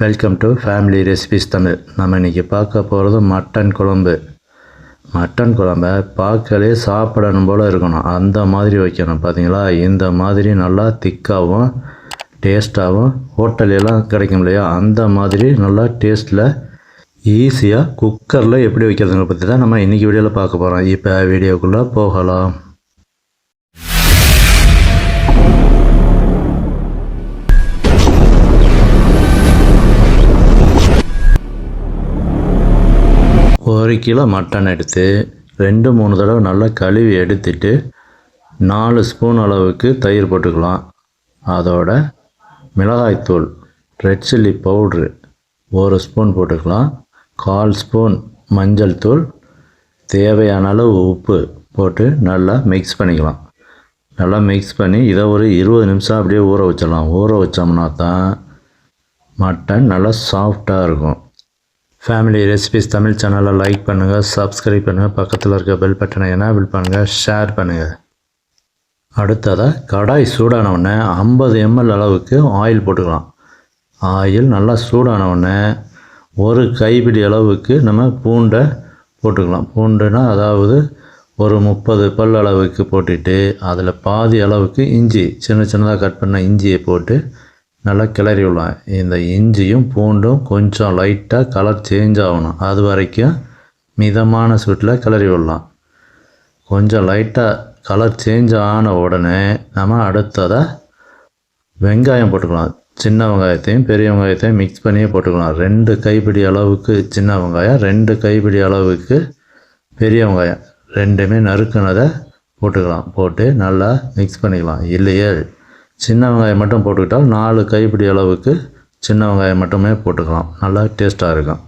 Welcome to family recipes Tamil நம்ம இன்றைக்கி பார்க்க போகிறது மட்டன் குழம்பு. மட்டன் குழம்ப பார்க்கலே சாப்பிடணும் போல் இருக்கணும். அந்த மாதிரி வைக்கணும். பார்த்தீங்களா இந்த மாதிரி நல்லா திக்காகவும் டேஸ்ட்டாகவும் ஹோட்டலெல்லாம் கிடைக்கும் இல்லையா? அந்த மாதிரி நல்லா டேஸ்ட்டில் ஈஸியாக குக்கரில் எப்படி வைக்கிறதுங்க பற்றி தான் நம்ம இன்றைக்கி வீடியோவில் பார்க்க போகிறோம் இப்போ வீடியோக்குள்ளே போகலாம். ஒரு கிலோ மட்டன் எடுத்து ரெண்டு மூணு தடவை நல்லா கழுவி எடுத்துட்டு நாலு ஸ்பூன் அளவுக்கு தயிர் போட்டுக்கலாம். அதோட மிளகாய்த்தூள் ரெட் சில்லி பவுட்ரு ஒரு ஸ்பூன் போட்டுக்கலாம். கால் ஸ்பூன் மஞ்சள் தூள் தேவையான அளவு உப்பு போட்டு நல்லா மிக்ஸ் பண்ணிக்கலாம். நல்லா மிக்ஸ் பண்ணி இதை ஒரு இருபது நிமிஷம் அப்படியே ஊற வச்சிடலாம். ஊற வச்சோம்னா தான் மட்டன் நல்லா சாஃப்டாக இருக்கும். ஃபேமிலி ரெசிபிஸ் தமிழ் சேனலை லைக் பண்ணுங்கள் சப்ஸ்கிரைப் பண்ணுங்கள் பக்கத்தில் இருக்க பெல் பட்டனை எனேபிள் பண்ணுங்கள் ஷேர் பண்ணுங்கள் அடுத்ததாக கடாய் சூடான உடனே ஐம்பது எம்எல் அளவுக்கு ஆயில் போட்டுக்கலாம். ஆயில் நல்லா சூடான உடனே ஒரு கைப்பிடி அளவுக்கு நம்ம பூண்டை போட்டுக்கலாம். பூண்டுனா அதாவது ஒரு முப்பது பல் அளவுக்கு போட்டுட்டு அதில் பாதி அளவுக்கு இஞ்சி சின்ன சின்னதாக கட் பண்ண இஞ்சியை போட்டு நல்லா கிளறி விடலாம். இந்த இஞ்சியும் பூண்டும் கொஞ்சம் லைட்டாக கலர் சேஞ்ச் ஆகணும். அது வரைக்கும் மிதமான சூட்டில் கிளறி விடலாம். கொஞ்சம் லைட்டாக கலர் சேஞ்ச் ஆன உடனே நம்ம அடுத்ததாக வெங்காயம் போட்டுக்கலாம். சின்ன வெங்காயத்தையும் பெரிய வெங்காயத்தையும் மிக்ஸ் பண்ணியே போட்டுக்கலாம். ரெண்டு கைப்பிடி அளவுக்கு சின்ன வெங்காயம் ரெண்டு கைப்பிடி அளவுக்கு பெரிய வெங்காயம். ரெண்டுமே நறுக்குனதை போட்டுக்கலாம். போட்டு நல்லா மிக்ஸ் பண்ணிக்கலாம். இல்லையே சின்ன வெங்காயம் மட்டும் போட்டுக்கிட்டால் நாலு கைப்பிடி அளவுக்கு சின்ன வெங்காயம் மட்டுமே போட்டுக்கலாம். நல்லா டேஸ்ட்டாக இருக்கும்.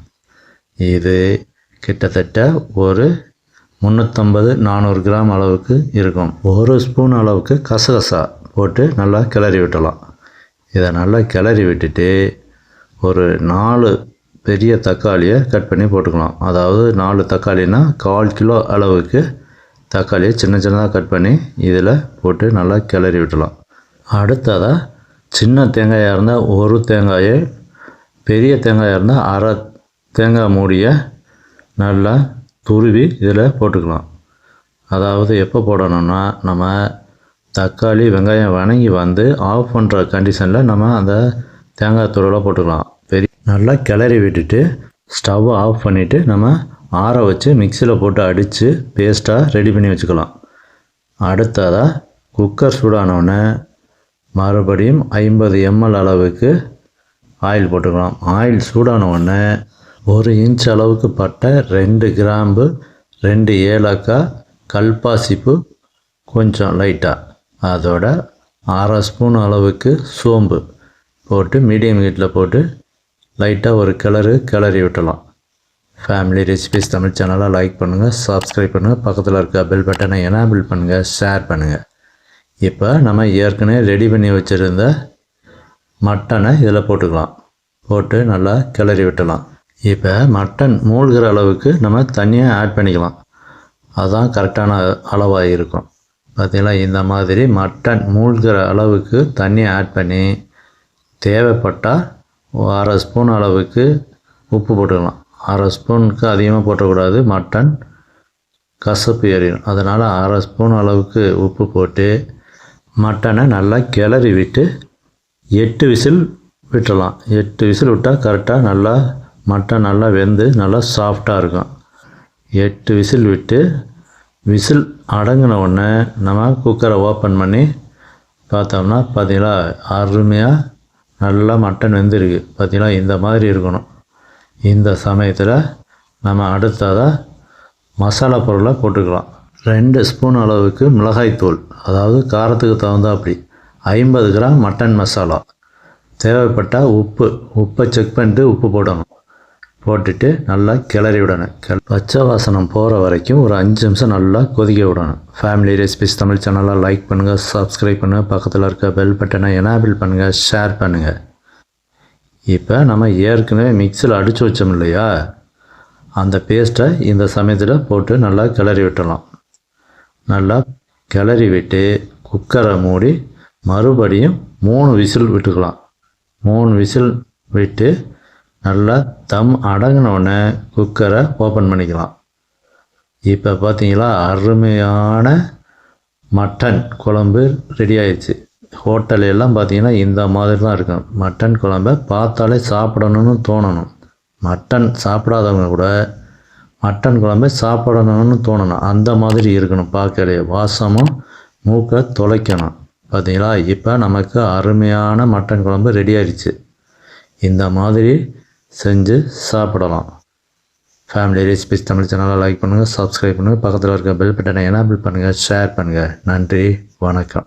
இது கிட்டத்தட்ட ஒரு முந்நூற்றம்பது நானூறு கிராம் அளவுக்கு இருக்கும். ஒரு ஸ்பூன் அளவுக்கு கசகசா போட்டு நல்லா கிளறி விட்டலாம். இதை நல்லா கிளறி விட்டுட்டு ஒரு நாலு பெரிய தக்காளியை கட் பண்ணி போட்டுக்கலாம். அதாவது நாலு தக்காளினா கால் கிலோ அளவுக்கு தக்காளியை சின்ன சின்னதாக கட் பண்ணி இதில் போட்டு நல்லா கிளறி விட்டலாம். அடுத்ததாக சின்ன தேங்காயாக இருந்தால் ஒரு தேங்காயை பெரிய தேங்காயாக இருந்தால் அரை தேங்காய் மூடியை நல்லா துருவி இதில் போட்டுக்கலாம். அதாவது எப்போ போடணும்னா நம்ம தக்காளி வெங்காயம் வணங்கி வந்து ஆஃப் பண்ணுற கண்டிஷனில் நம்ம அந்த தேங்காய் துருவலை போட்டுக்கலாம். பெரிய நல்லா கிளறி விட்டுட்டு ஸ்டவ் ஆஃப் பண்ணிவிட்டு நம்ம ஆற வச்சு மிக்சியில் போட்டு அடித்து பேஸ்ட்டாக ரெடி பண்ணி வச்சுக்கலாம். அடுத்ததாக குக்கர் சூடானவுடனே மறுபடியும் ஐம்பது எம்எல் அளவுக்கு ஆயில் போட்டுக்கலாம். ஆயில் சூடான உடனே ஒரு இன்ச் அளவுக்கு பட்டை ரெண்டு கிராம்பு ரெண்டு ஏலக்காய் கல்பாசிப்பு கொஞ்சம் லைட்டாக அதோட அரை ஸ்பூன் அளவுக்கு சோம்பு போட்டு மீடியம் ஹீட்டில் போட்டு லைட்டாக ஒரு கிளறு கிளறி விட்டலாம். ஃபேமிலி ரெசிபிஸ் தமிழ் சேனலை லைக் பண்ணுங்கள் சப்ஸ்கிரைப் பண்ணுங்கள் பக்கத்தில் இருக்க பெல் பட்டனை எனாபிள் பண்ணுங்கள் ஷேர் பண்ணுங்கள் இப்போ நம்ம ஏற்கனவே ரெடி பண்ணி வச்சுருந்த மட்டனை இதில் போட்டுக்கலாம். போட்டு நல்லா கிளறி விட்டலாம். இப்போ மட்டன் மூழ்கிற அளவுக்கு நம்ம தண்ணியை ஆட் பண்ணிக்கலாம். அதுதான் கரெக்டான அளவாக இருக்கும். பார்த்திங்கன்னா இந்த மாதிரி மட்டன் மூழ்கிற அளவுக்கு தண்ணியை ஆட் பண்ணி தேவைப்பட்டால் அரை ஸ்பூன் அளவுக்கு உப்பு போட்டுக்கலாம். அரை ஸ்பூனுக்கு அதிகமாக போட்டக்கூடாது. மட்டன் கசப்பு ஏறிடும். அதனால் அரை ஸ்பூன் அளவுக்கு உப்பு போட்டு மட்டனை நல்லா கிளறி விட்டு எட்டு விசில் விட்டுடலாம் எட்டு விசில் விட்டால் கரெக்டாக நல்லா மட்டன் நல்லா வெந்து நல்லா சாஃப்டாக இருக்கும். எட்டு விசில் விட்டு விசில் அடங்கின உடனே நம்ம குக்கரை ஓப்பன் பண்ணி பார்த்தோம்னா பார்த்தீங்களா அருமையாக நல்லா மட்டன் வெந்திருக்கு. பார்த்தீங்களா இந்த மாதிரி இருக்கணும். இந்த சமயத்தில் நம்ம அடுத்ததாக மசாலா பொருளை போட்டுக்கலாம். ரெண்டு ஸ்பூன் அளவுக்கு மிளகாய்த்தூள் அதாவது காரத்துக்கு தகுந்தாப்படி ஐம்பது கிராம் மட்டன் மசாலா. தேவைப்பட்டால் உப்பு உப்பை செக் பண்ணிட்டு உப்பு போடணும். போட்டுட்டு நல்லா கிளறி விடணும். பச்சை வாசனம் போகிற வரைக்கும் ஒரு அஞ்சு நிமிஷம் நல்லா கொதிக்க விடணும். ஃபேமிலி ரெசிபிஸ் தமிழ் சேனலாக லைக் பண்ணுங்கள் சப்ஸ்கிரைப் பண்ணுங்கள் பக்கத்தில் இருக்க பெல் பட்டனை எனாபிள் பண்ணுங்கள் ஷேர் பண்ணுங்கள் இப்போ நம்ம ஏற்கனவே மிக்சியில் அடித்து வச்சோம் இல்லையா? அந்த பேஸ்ட்டை இந்த சமயத்தில் போட்டு நல்லா கிளறி விட்டலாம் நல்லா கிளறி விட்டு குக்கரை மூடி மறுபடியும் மூணு விசில் விட்டுக்கலாம். மூணு விசில் விட்டு நல்லா தம் அடங்கினோடனே குக்கரை ஓப்பன் பண்ணிக்கலாம். இப்போ பார்த்தீங்களா அருமையான மட்டன் குழம்பு ரெடி ஆயிடுச்சு. ஹோட்டல் எல்லாம் பார்த்தீங்கன்னா இந்த மாதிரி தான் இருக்கும். மட்டன் குழம்ப பார்த்தாலே சாப்பிடணும்னு தோணணும். மட்டன் சாப்பிடாதவங்க கூட மட்டன் குழம்பு சாப்பிடணும்னு தோணணும். அந்த மாதிரி இருக்கணும். பார்க்கலையே. வாசமும் மூக்கை தொலைக்கணும். பார்த்தீங்களா? இப்போ நமக்கு அருமையான மட்டன் குழம்பு ரெடி ஆயிடுச்சு. இந்த மாதிரி செஞ்சு சாப்பிடலாம். ஃபேமிலி ரெசிபிஸ் தமிழ் சேனலை லைக் பண்ணுங்கள் சப்ஸ்கிரைப் பண்ணுங்கள் பக்கத்தில் இருக்க பெல் பட்டனை எனேபிள் பண்ணுங்கள் ஷேர் பண்ணுங்கள் நன்றி வணக்கம்.